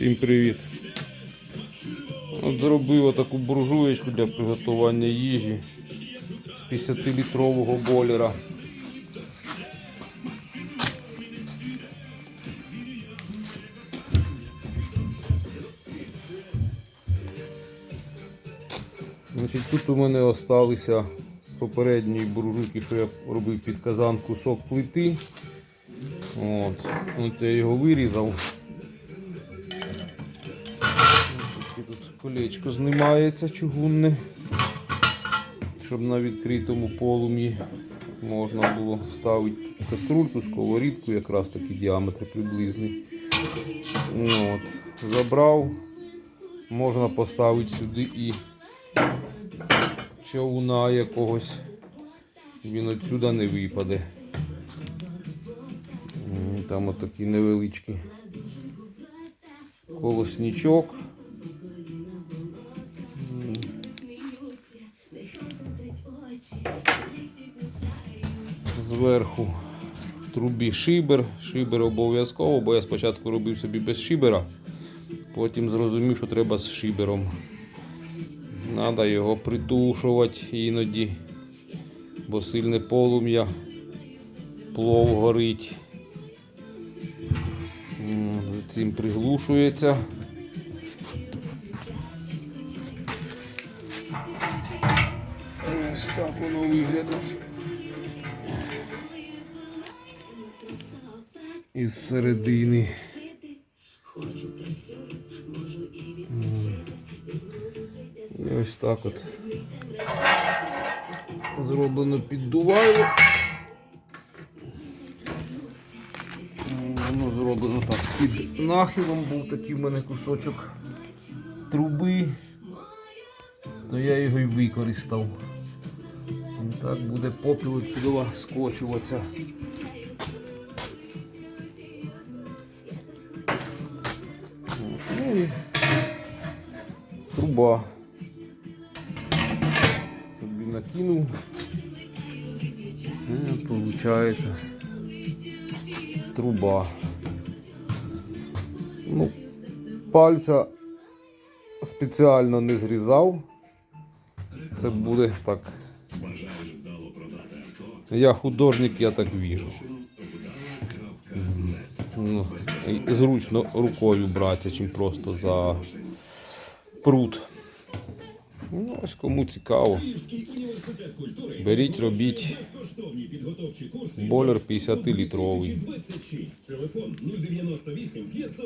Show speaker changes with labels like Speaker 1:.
Speaker 1: Всім привіт. Зробив отаку буржуєчку для приготування їжі з 50-літрового бойлера. Значить, тут у мене осталися з попередньої буржуйки, що я робив під казан кусок плити. От. От я його вирізав. Таке тут колечко знімається чугунне, щоб на відкритому полум'ї можна було ставити каструльку, сковорідку, якраз такі діаметри приблизні. От. Забрав, можна поставити сюди і човна якогось, він отсюди не випаде. Там отакий невеличкий колосничок. Зверху в трубі шибер. Шибер обов'язково, бо я спочатку робив собі без шибера, потім зрозумів, що треба з шибером. Треба його притушувати іноді, бо сильне полум'я, плов горить. Цим приглушується. Ось так воно виглядить. Із середини. І ось так от зроблено піддувайло. Воно зроблено так. Під нахилом був такий в мене кусочок труби, то я його й використав. Так буде попіл сюди скочуватися. І труба. Собі накинув. І виходить труба. Ну, пальця спеціально не зрізав. Це буде так. Я художник, я так віжу. Ну, зручно рукою брати, чим просто за прут. Ну, ось кому цікаво. Беріть, робіть. Бойлер 50